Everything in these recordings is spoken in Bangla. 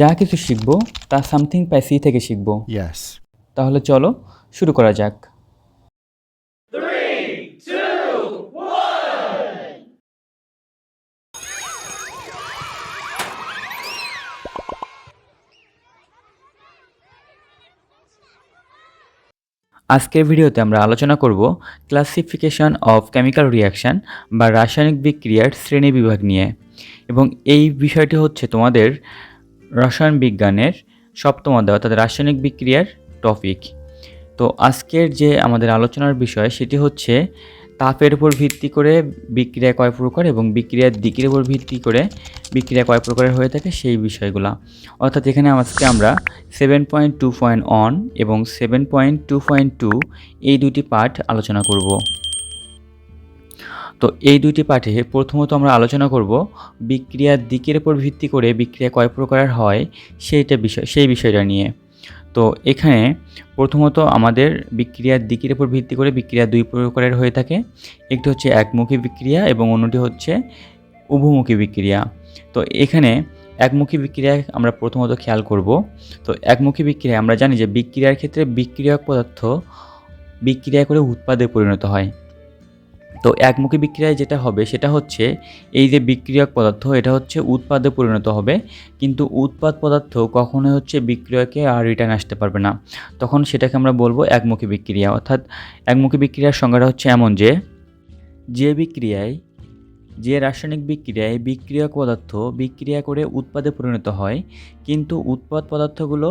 যা কিছু শিখব তা সামথিং পাইসি থেকে শিখব. তাহলে চলো শুরু করা যাক। আজকের ভিডিওতে আমরা আলোচনা করব ক্লাসিফিকেশন অফ কেমিক্যাল রিয়াকশন বা রাসায়নিক বিক্রিয়ার শ্রেণি বিভাগ নিয়ে। এবং এই বিষয়টি হচ্ছে তোমাদের রসায়ন বিজ্ঞানের সপ্তম অধ্যায়, অর্থাৎ রাসায়নিক বিক্রিয়ার টপিক তো আজকের যে আমাদের আলোচনার বিষয়, সেটি হচ্ছে তাপের উপর ভিত্তি করে বিক্রিয়া কয় প্রকার এবং বিক্রিয়ার দিকের উপর ভিত্তি করে বিক্রিয়া কয় প্রকারের হয়ে থাকে সেই বিষয়গুলো। অর্থাৎ এখানে আজকে আমরা seven point two point one এবং seven point two point two এই দুটি পার্ট আলোচনা করব। তো এই দুইটি পাঠে প্রথমত আমরা আলোচনা করব বিক্রিয়ার দিকের উপর ভিত্তি করে বিক্রিয়া কয় প্রকারের হয় সেইটা বিষয়, সেই বিষয়টা নিয়ে। তো এখানে প্রথমত আমাদের বিক্রিয়ার দিকের উপর ভিত্তি করে বিক্রিয়া দুই প্রকারের হয়ে থাকে। একটি হচ্ছে একমুখী বিক্রিয়া এবং অন্যটি হচ্ছে উভমুখী বিক্রিয়া। তো এখানে একমুখী বিক্রিয়ায় আমরা প্রথমত খেয়াল করব। তো একমুখী বিক্রিয়া, আমরা জানি যে বিক্রিয়ার ক্ষেত্রে বিক্রিয়ক পদার্থ বিক্রিয়া করে উৎপাদে পরিণত হয়। তো একমুখী বিক্রিয়ায় যেটা হবে সেটা হচ্ছে এই যে বিক্রিয়ক পদার্থ, এটা হচ্ছে উৎপাদে পরিণত হবে। কিন্তু উৎপাদ পদার্থ কখনোই হচ্ছে বিক্রিয়কে আর রিটার্ন আসতে পারবে না। তখন সেটাকে আমরা বলব একমুখী বিক্রিয়া। অর্থাৎ একমুখী বিক্রিয়ার সংজ্ঞাটা হচ্ছে এমন যে যে বিক্রিয়ায় যে রাসায়নিক বিক্রিয়ায় বিক্রিয়ক পদার্থ বিক্রিয়া করে উৎপাদে পরিণত হয়, কিন্তু উৎপাদ পদার্থগুলো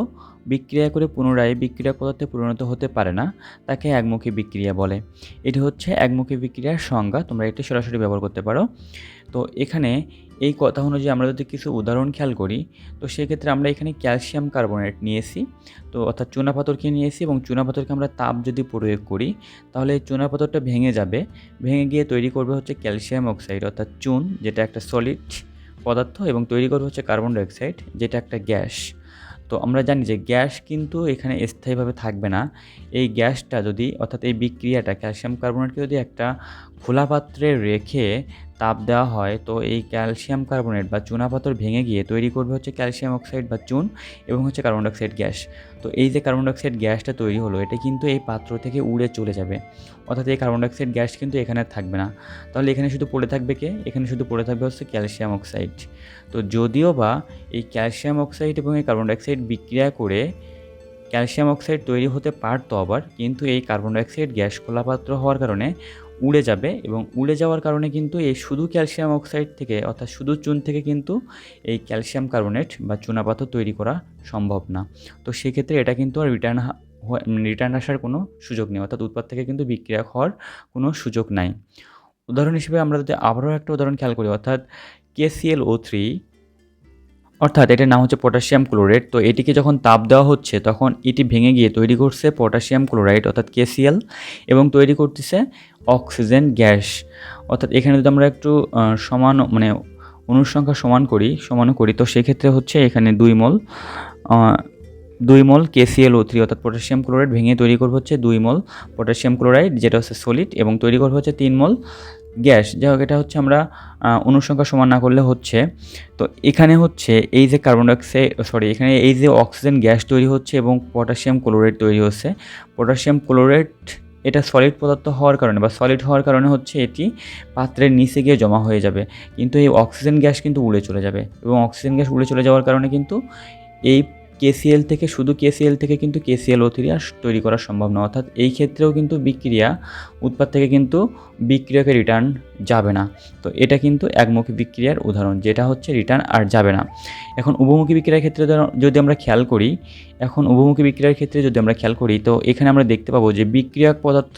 বিক্রিয়া করে পুনরায় বিক্রিয়া পদার্থে পরিণত হতে পারে না, তাকে একমুখী বিক্রিয়া বলে। এটি হচ্ছে একমুখী বিক্রিয়ার সংজ্ঞা, তোমরা এটি সরাসরি ব্যবহার করতে পারো। তো এখানে এই কথা অনুযায়ী আমরা যদি কিছু উদাহরণ খেয়াল করি, তো সেক্ষেত্রে আমরা এখানে ক্যালসিয়াম কার্বনেট নিয়েছি। তো অর্থাৎ চুনাপাথরকে নিয়েছি এবং চুনাপাথরকে আমরা তাপ যদি প্রয়োগ করি, তাহলে এই চুনাপাথরটা ভেঙে যাবে। ভেঙে গিয়ে তৈরি করবে হচ্ছে ক্যালসিয়াম অক্সাইড অর্থাৎ চুন, যেটা একটা সলিড পদার্থ, এবং তৈরি করবে হচ্ছে কার্বন ডাইঅক্সাইড যেটা একটা গ্যাস। তো আমরা জানি যে গ্যাস কিন্তু এখানে স্থায়ীভাবে থাকবে না। এই গ্যাসটা যদি, অর্থাৎ এই বিক্রিয়াটা ক্যালসিয়াম কার্বনেটকে যদি একটা খোলা পাত্রে রেখে তাপ দেওয়া হয়, তো এই ক্যালসিয়াম কার্বনেট বা চুনাপাথর ভেঙে গিয়ে তৈরি করবে হচ্ছে ক্যালসিয়াম অক্সাইড বা চুন এবং হচ্ছে কার্বন ডাইঅক্সাইড গ্যাস। তো এই যে কার্বন ডাইঅক্সাইড গ্যাসটা তৈরি হলো, এটা কিন্তু এই পাত্র থেকে উড়ে চলে যাবে। অর্থাৎ এই কার্বন ডাইঅক্সাইড গ্যাস কিন্তু এখানে থাকবে না। তাহলে এখানে শুধু পড়ে থাকবে কে? এখানে শুধু পড়ে থাকবে হচ্ছে ক্যালসিয়াম অক্সাইড। তো যদিও বা এই ক্যালসিয়াম অক্সাইড এবং এই কার্বন ডাইঅক্সাইড বিক্রিয়া করে ক্যালসিয়াম অক্সাইড তৈরি হতে পারতো আবার, কিন্তু এই কার্বন ডাইঅক্সাইড গ্যাস খোলা পাত্র হওয়ার কারণে উড়ে যাবে এবং উড়ে যাওয়ার কারণে কিন্তু এই শুধু ক্যালসিয়াম অক্সাইড থেকে অর্থাৎ শুধু চুন থেকে কিন্তু এই ক্যালসিয়াম কার্বনেট বা চুনাপাথর তৈরি করা সম্ভব না। তো সেক্ষেত্রে এটা কিন্তু আর রিটার্ন রিটার্ন আসার কোনো সুযোগ নেই, অর্থাৎ উৎপাদ থেকে কিন্তু বিক্রিয়া হওয়ার কোনো সুযোগ নাই। উদাহরণ হিসেবে আমরা যদি আবারও একটা উদাহরণ খেয়াল করি, অর্থাৎ কেসিএল ও থ্রি অর্থাৎ এটার নাম হচ্ছে পটাশিয়াম ক্লোরাইড। তো এটিকে যখন তাপ দেওয়া হচ্ছে, তখন এটি ভেঙে গিয়ে তৈরি করছে পটাশিয়াম ক্লোরাইড, অর্থাৎ কেসিএল এবং তৈরি করতেছে অক্সিজেন গ্যাস। অর্থাৎ এখানে যদি আমরা একটু সমান মানে অনুসংখ্যা সমান করি, সমানও করি, তো সেক্ষেত্রে হচ্ছে এখানে দুই মল দুই মল কেসিএল ও থ্রি অর্থাৎ পটাশিয়াম ক্লোরাইড ভেঙে তৈরি করবে হচ্ছে দুই মল পটাশিয়াম ক্লোরাইড, যেটা হচ্ছে সলিড, এবং তৈরি করবে হচ্ছে তিন মল গ্যাস, যাই হোক, এটা হচ্ছে আমরা অনুসংখ্যা সমান না করলে হচ্ছে। তো এখানে হচ্ছে এই যে কার্বন ডাইঅক্সাইড সরি এখানে এই যে অক্সিজেন গ্যাস তৈরি হচ্ছে এবং পটাশিয়াম ক্লোরাইড তৈরি হচ্ছে। পটাশিয়াম ক্লোরাইড এটা সলিড পদার্থ হওয়ার কারণে বা সলিড হওয়ার কারণে হচ্ছে এটি পাত্রের নিচে গিয়ে জমা হয়ে যাবে। কিন্তু এই অক্সিজেন গ্যাস কিন্তু উড়ে চলে যাবে এবং অক্সিজেন গ্যাস উড়ে চলে যাওয়ার কারণে কিন্তু এই কেসিএল থেকে, শুধু কেসিএল থেকে কিন্তু কেসিএল ও থ্রি তৈরি করা সম্ভব না। অর্থাৎ এই ক্ষেত্রেও কিন্তু বিক্রিয়া, উৎপাদ থেকে কিন্তু বিক্রিয়াকে রিটার্ন যাবে না। তো এটা কিন্তু একমুখী বিক্রিয়ার উদাহরণ, যেটা হচ্ছে রিটার্ন আর যাবে না। এখন উভমুখী বিক্রিয়ার ক্ষেত্রে যদি আমরা খেয়াল করি, এখন উভমুখী বিক্রিয়ার ক্ষেত্রে যদি আমরা খেয়াল করি, তো এখানে আমরা দেখতে পাবো যে বিক্রিয়ক পদার্থ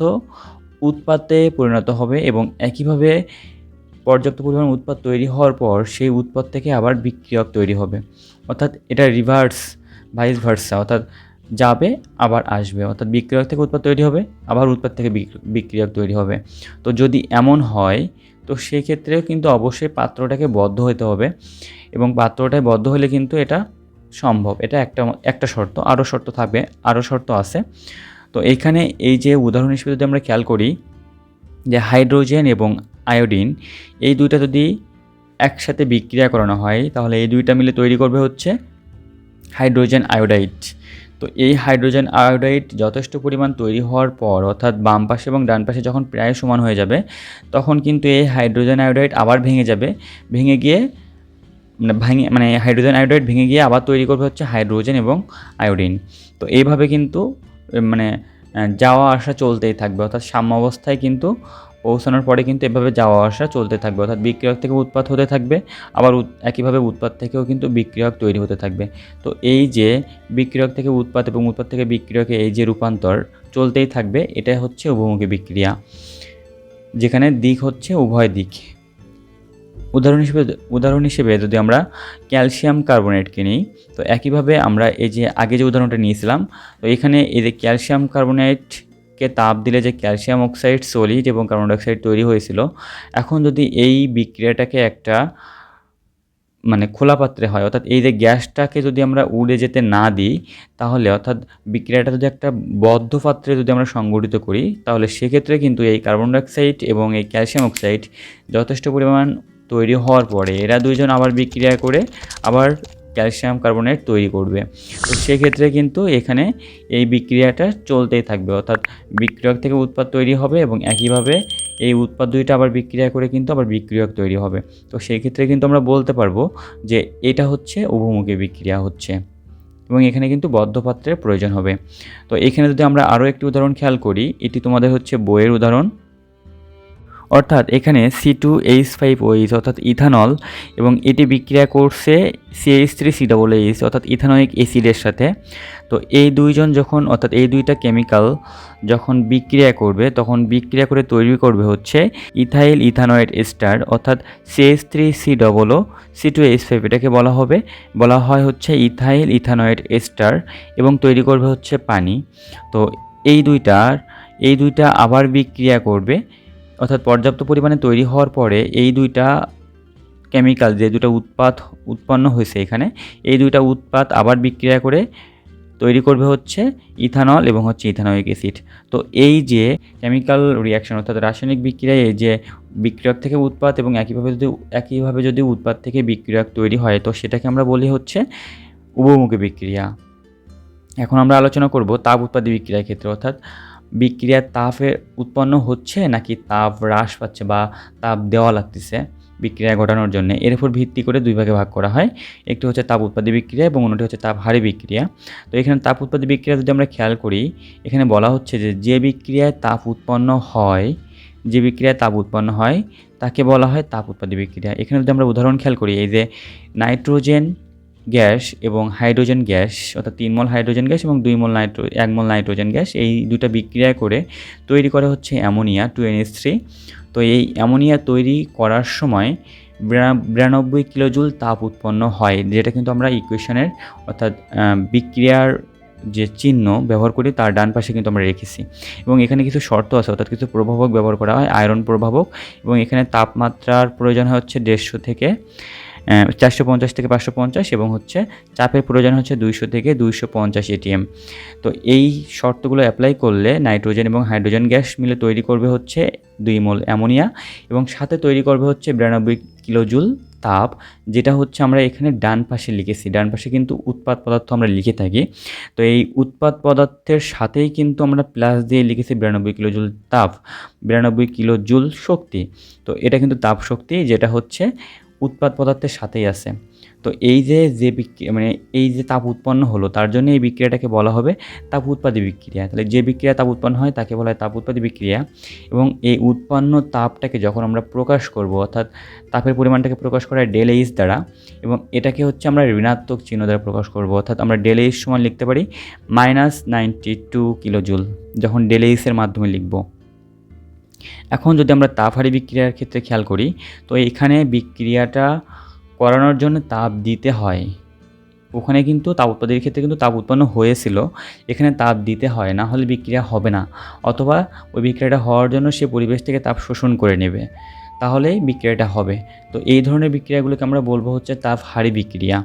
উৎপাদে পরিণত হবে এবং একইভাবে পর্যাপ্ত পরিমাণ উৎপাদ তৈরি হওয়ার পর সেই উৎপাদ থেকে আবার বিক্রিয়ক তৈরি হবে। অর্থাৎ এটা রিভার্স ভাইস ভার্সা অর্থাৎ যাবে, আবার আসবে। অর্থাৎ বিক্রিয়ক থেকে উৎপাদ তৈরি হবে, আবার উৎপাদ থেকে বিক- বিক্রিয়ক তৈরি হবে। তো যদি এমন হয়, তো সেক্ষেত্রেও কিন্তু অবশ্যই পাত্রটাকে বদ্ধ হতে হবে এবং পাত্রটায় বদ্ধ হলে কিন্তু এটা সম্ভব। এটা একটা একটা শর্ত, আরও শর্ত থাকবে, আরও শর্ত আছে। তো এখানে এই যে উদাহরণ হিসেবে যদি আমরা খেয়াল করি, যে হাইড্রোজেন এবং আয়োডিন, এই দুইটা যদি একসাথে বিক্রিয়া করানো হয়, তাহলে এই দুইটা মিলে তৈরি করবে হচ্ছে হাইড্রোজেন আয়োডাইড। তো এই হাইড্রোজেন আয়োডাইড যথেষ্ট পরিমাণ তৈরি হওয়ার পর, অর্থাৎ বাম পাশে এবং ডান পাশে যখন প্রায় সমান হয়ে যাবে, তখন কিন্তু এই হাইড্রোজেন আয়োডাইড আবার ভেঙে যাবে। ভেঙে গিয়ে মানে ভেঙে মানে হাইড্রোজেন আয়োডাইড ভেঙে গিয়ে আবার তৈরি করবে হচ্ছে হাইড্রোজেন এবং আয়োডিন। তো এইভাবে কিন্তু মানে যাওয়া আসা চলতেই থাকবে। অর্থাৎ সাম্য অবস্থায় কিন্তু পৌঁছানোর পরে কিন্তু এভাবে যাওয়া আসা চলতে থাকবে। অর্থাৎ বিক্রিয়ক থেকে উৎপাদ হতে থাকবে, আবার একইভাবে উৎপাদ থেকেও কিন্তু বিক্রিয়ক তৈরি হতে থাকবে। তো এই যে বিক্রিয়ক থেকে উৎপাদ এবং উৎপাদ থেকে বিক্রিয়কে এই যে রূপান্তর চলতেই থাকবে, এটাই হচ্ছে উভমুখী বিক্রিয়া, যেখানে দিক হচ্ছে উভয় দিক। উদাহরণ হিসেবে উদাহরণ হিসেবে যদি আমরা ক্যালসিয়াম কার্বনেটকে নিই তো একইভাবে আমরা এই যে আগে যে উদাহরণটা নিয়েছিলাম, তো এখানে এই যে ক্যালসিয়াম কার্বনেটকে তাপ দিলে যে ক্যালসিয়াম অক্সাইড সলিড এবং কার্বন ডাইঅক্সাইড তৈরি হয়েছিল, এখন যদি এই বিক্রিয়াটাকে একটা মানে খোলা পাত্রে হয়, অর্থাৎ এই যে গ্যাসটাকে যদি আমরা উড়ে যেতে না দিই, তাহলে অর্থাৎ বিক্রিয়াটা যদি একটা বদ্ধ পাত্রে যদি আমরা সংগঠিত করি, তাহলে সেক্ষেত্রে কিন্তু এই কার্বন ডাইঅক্সাইড এবং এই ক্যালসিয়াম অক্সাইড যথেষ্ট পরিমাণ তৈরি হওয়ার পরে এরা দুইজন আবার বিক্রিয়া করে আবার ক্যালসিয়াম কার্বনেট তৈরি করবে। তো সেক্ষেত্রে কিন্তু এখানে এই বিক্রিয়াটা চলতেই থাকবে। অর্থাৎ বিক্রিয়ক থেকে উৎপাদ তৈরি হবে এবং একইভাবে এই উৎপাদ দুইটা আবার বিক্রিয়া করে কিন্তু আবার বিক্রিয়ক তৈরি হবে। তো সেই ক্ষেত্রে কিন্তু আমরা বলতে পারব যে এটা হচ্ছে উভমুখী বিক্রিয়া হচ্ছে এবং এখানে কিন্তু বদ্ধপাত্রের প্রয়োজন হবে। তো এখানে যদি আমরা আরও একটি উদাহরণ খেয়াল করি, এটি তোমাদের হচ্ছে বইয়ের উদাহরণ। অর্থাৎ এখানে C two H five OH অর্থাৎ ইথানল এবং এটি বিক্রিয়া করছে CH three C double H অর্থাৎ ইথানোয়িক অ্যাসিডের সাথে। তো এই দুইজন যখন অর্থাৎ এই দুইটা কেমিক্যাল যখন বিক্রিয়া করবে, তখন বিক্রিয়া করে তৈরি করবে হচ্ছে ইথাইল ইথানয়েড এস্টার অর্থাৎ CH three C double O C two H five এটাকে বলা হবে। বলা হয় হচ্ছে ইথাইল ইথানয়েড এস্টার এবং তৈরি করবে হচ্ছে পানি। তো এই দুইটার, এই দুইটা আবার বিক্রিয়া করবে অর্থাৎ পর্যাপ্ত পরিমাণে তৈরি হওয়ার পরে এই দুইটা কেমিক্যাল যে দুটো উৎপাদ উৎপন্ন হয়েছে এখানে, এই দুইটা উৎপাদ আবার বিক্রিয়া করে তৈরি করবে হচ্ছে ইথানল এবং হচ্ছে ইথানোয়িক অ্যাসিড। তো এই যে কেমিক্যাল রিয়াকশন অর্থাৎ রাসায়নিক বিক্রিয়ায় এই যে বিক্রিয়ক থেকে উৎপাদ এবং একইভাবে যদি একইভাবে যদি উৎপাদ থেকে বিক্রিয়ক তৈরি হয়, তো সেটাকে আমরা বলি হচ্ছে উভমুখী বিক্রিয়া। এখন আমরা আলোচনা করব তাপ উৎপাদী বিক্রিয়ার ক্ষেত্রে, অর্থাৎ বিক্রিয়ার তাপে উৎপন্ন হচ্ছে নাকি তাপ হ্রাস পাচ্ছে বা তাপ দেওয়া লাগতেছে বিক্রিয়া ঘটানোর জন্য? এর উপর ভিত্তি করে দুই ভাগে ভাগ করা হয়। একটি হচ্ছে তাপ উৎপাদী বিক্রিয়া এবং অন্যটি হচ্ছে তাপ হারি বিক্রিয়া। তো এখানে তাপ উৎপাদী বিক্রিয়া যদি আমরা খেয়াল করি, এখানে বলা হচ্ছে যে যে বিক্রিয়ায় তাপ উৎপন্ন হয়, যে বিক্রিয়ায় তাপ উৎপন্ন হয়, তাকে বলা হয় তাপ উৎপাদী বিক্রিয়া। এখানে যদি আমরা উদাহরণ খেয়াল করি, এই যে নাইট্রোজেন গ্যাস এবং হাইড্রোজেন গ্যাস, অর্থাৎ তিন মল হাইড্রোজেন গ্যাস এবং দুই মল নাইট্রো, এক মল নাইট্রোজেন গ্যাস, এই দুটো বিক্রিয়া করে তৈরি করা হচ্ছে অ্যামোনিয়া টু এনএস থ্রি। তো এই অ্যামোনিয়া তৈরি করার সময় বিরা- বিরানব্বই কিলোজুল তাপ উৎপন্ন হয়, যেটা কিন্তু আমরা ইকুয়েশনের, অর্থাৎ বিক্রিয়ার যে চিহ্ন ব্যবহার করি তার ডান পাশে কিন্তু আমরা রেখেছি। এবং এখানে কিছু শর্ত আছে, অর্থাৎ কিছু প্রভাবক ব্যবহার করা হয়, আয়রন প্রভাবক, এবং এখানে তাপমাত্রার প্রয়োজন হচ্ছে দেড়শো থেকে চারশো পঞ্চাশ থেকে পাঁচশো পঞ্চাশ এবং হচ্ছে চাপের প্রয়োজন হচ্ছে দুইশো থেকে দুইশো পঞ্চাশ এটিএম তো এই শর্তগুলো অ্যাপ্লাই করলে নাইট্রোজেন এবং হাইড্রোজেন গ্যাস মিলে তৈরি করবে হচ্ছে দুই মোল অ্যামোনিয়া এবং সাথে তৈরি করবে হচ্ছে বিরানব্বই কিলোজুল তাপ, যেটা হচ্ছে আমরা এখানে ডান পাশে লিখেছি। ডান পাশে কিন্তু উৎপাদ পদার্থ আমরা লিখে থাকি। তো এই উৎপাদ পদার্থের সাথেই কিন্তু আমরা প্লাস দিয়ে লিখেছি বিরানব্বই কিলোজুল তাপ, বিরানব্বই কিলোজুল শক্তি। তো এটা কিন্তু তাপ শক্তি, যেটা হচ্ছে উৎপাদ পদার্থের সাথেই আছে। তো এই যে যে বিক্রিয়া মানে এই যে তাপ উৎপন্ন হলো, তার জন্য এই বিক্রিয়াটাকে বলা হবে তাপ উৎপাদী বিক্রিয়া। তাহলে যে বিক্রিয়া তাপ উৎপন্ন হয়, তাকে বলা হয় তাপ উৎপাদী বিক্রিয়া। এবং এই উৎপন্ন তাপটাকে যখন আমরা প্রকাশ করব, অর্থাৎ তাপের পরিমাণটাকে প্রকাশ করা হয় ডেল এইচ দ্বারা, এবং এটাকে হচ্ছে আমরা ঋণাত্মক চিহ্ন দ্বারা প্রকাশ করব, অর্থাৎ আমরা ডেল এইচ সমান লিখতে পারি, মাইনাস নাইনটি টু কিলোজুল, যখন ডেল এইচের মাধ্যমে লিখব। এখন যদি আমরা তাপহারী বিক্রিয়ার ক্ষেত্রে খেয়াল করি, তো এখানে বিক্রিয়াটা করানোর জন্য তাপ দিতে হয়। ওখানে কিন্তু তাপ উৎপাদনের ক্ষেত্রে কিন্তু তাপ উৎপন্ন হয়েছিল। এখানে তাপ দিতে হয়, না হলে বিক্রিয়া হবে না। অথবা ওই বিক্রিয়াটা হওয়ার জন্য সে পরিবেশ থেকে তাপ শোষণ করে নেবে। তাহলেই বিক্রিয়াটা হবে। তো এই ধরনের বিক্রিয়াগুলোকে আমরা বলব হচ্ছে তাপ হারি বিক্রিয়া,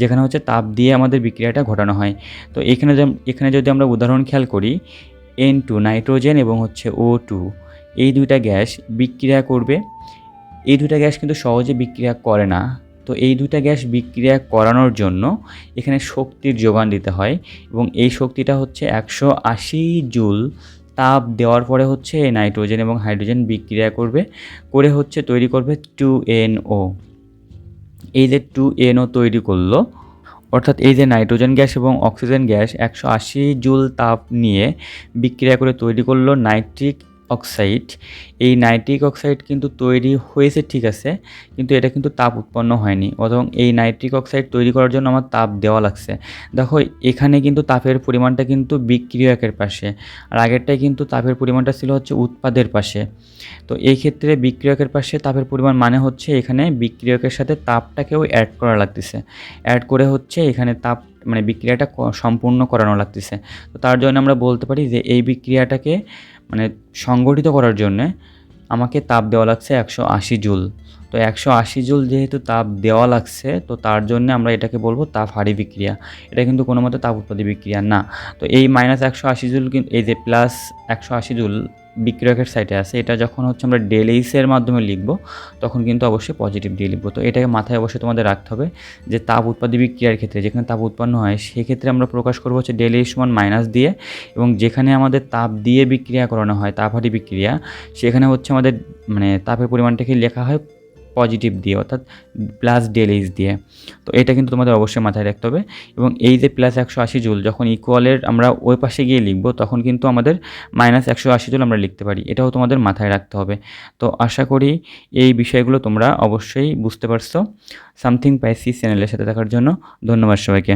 যেখানে হচ্ছে তাপ দিয়ে আমাদের বিক্রিয়াটা ঘটানো হয়। তো এখানে এখানে যদি আমরা উদাহরণ খেয়াল করি এন টু নাইট্রোজেন এবং হচ্ছে ও টু এই দুইটা গ্যাস বিক্রিয়া করবে। এই দুইটা গ্যাস কিন্তু সহজে বিক্রিয়া করে না। তো এই দুইটা গ্যাস বিক্রিয়া করানোর জন্য এখানে শক্তির যোগান দিতে হয় এবং এই শক্তিটা হচ্ছে একশো আশি জুল তাপ দেওয়ার পরে হচ্ছে নাইট্রোজেন এবং হাইড্রোজেন বিক্রিয়া করবে, করে হচ্ছে তৈরি করবে টু এনও এই যে টু এনও তৈরি করল, অর্থাৎ এই যে নাইট্রোজেন গ্যাস এবং অক্সিজেন গ্যাস একশো আশি জুল তাপ নিয়ে বিক্রিয়া করে তৈরি করল নাইট্রিক অক্সাইড এই নাইট্রিক অক্সাইড কিন্তু তৈরি হয়েছে, ঠিক আছে, কিন্তু এটা কিন্তু তাপ উৎপন্ন হয়নি এবং এই নাইট্রিক অক্সাইড তৈরি করার জন্য আমার তাপ দেওয়া লাগছে। দেখো, এখানে কিন্তু তাপের পরিমাণটা কিন্তু বিক্রিয়কের পাশে, আর আগেরটাই কিন্তু তাপের পরিমাণটা ছিল হচ্ছে উৎপাদের পাশে। তো এই ক্ষেত্রে বিক্রিয়কের পাশে তাপের পরিমাণ মানে হচ্ছে এখানে বিক্রিয়কের সাথে তাপটাকেও অ্যাড করা লাগতেছে। অ্যাড করে হচ্ছে এখানে তাপ মানে বিক্রিয়াটা সম্পূর্ণ করানো লাগতেছে। তো তার জন্য আমরা বলতে পারি যে এই বিক্রিয়াটাকে মানে সংগঠিত করার জন্যে আমাকে তাপ দেওয়া লাগছে একশো আশি জুল। তো একশো আশি জুল যেহেতু তাপ দেওয়া লাগছে, তো তার জন্য আমরা এটাকে বলব তাপ হারি বিক্রিয়া। এটা কিন্তু কোনো মতে তাপ উৎপাদী বিক্রিয়া না। তো এই মাইনাস একশো আশি জুল কিন্তু এই যে প্লাস একশো আশি জুল বিক্রিয়কের সাইটে আছে। এটা যখন হচ্ছে আমরা ডেলিসের মাধ্যমে লিখব, তখন কিন্তু অবশ্যই পজিটিভ দিয়ে লিখব। তো এটাকে মাথায় অবশ্যই তোমাদের রাখতে হবে যে তাপ উৎপাদী বিক্রিয়ার ক্ষেত্রে যেখানে তাপ উৎপন্ন হয়, সেক্ষেত্রে আমরা প্রকাশ করব হচ্ছে ডেলি সমান মাইনাস দিয়ে এবং যেখানে আমাদের তাপ দিয়ে বিক্রিয়া করানো হয় তাপহারি বিক্রিয়া, সেখানে হচ্ছে আমাদের মানে তাপের পরিমাণটাকে লেখা হয় পজিটিভ দিয়ে, অর্থাৎ প্লাস ডেল এইচ দিয়ে। তো এটা কিন্তু তোমাদের অবশ্যই মাথায় রাখতে হবে। এবং এই যে প্লাস একশো আশি জুল, যখন ইকুয়ালের আমরা ওই পাশে গিয়ে লিখব, তখন কিন্তু আমাদের মাইনাস একশো আশি জুল আমরা লিখতে পারি। এটাও তোমাদের মাথায় রাখতে হবে। তো আশা করি এই বিষয়গুলো তোমরা অবশ্যই বুঝতে পারছ। সামথিং পাইসি চ্যানেলের সাথে থাকার জন্য ধন্যবাদ সবাইকে।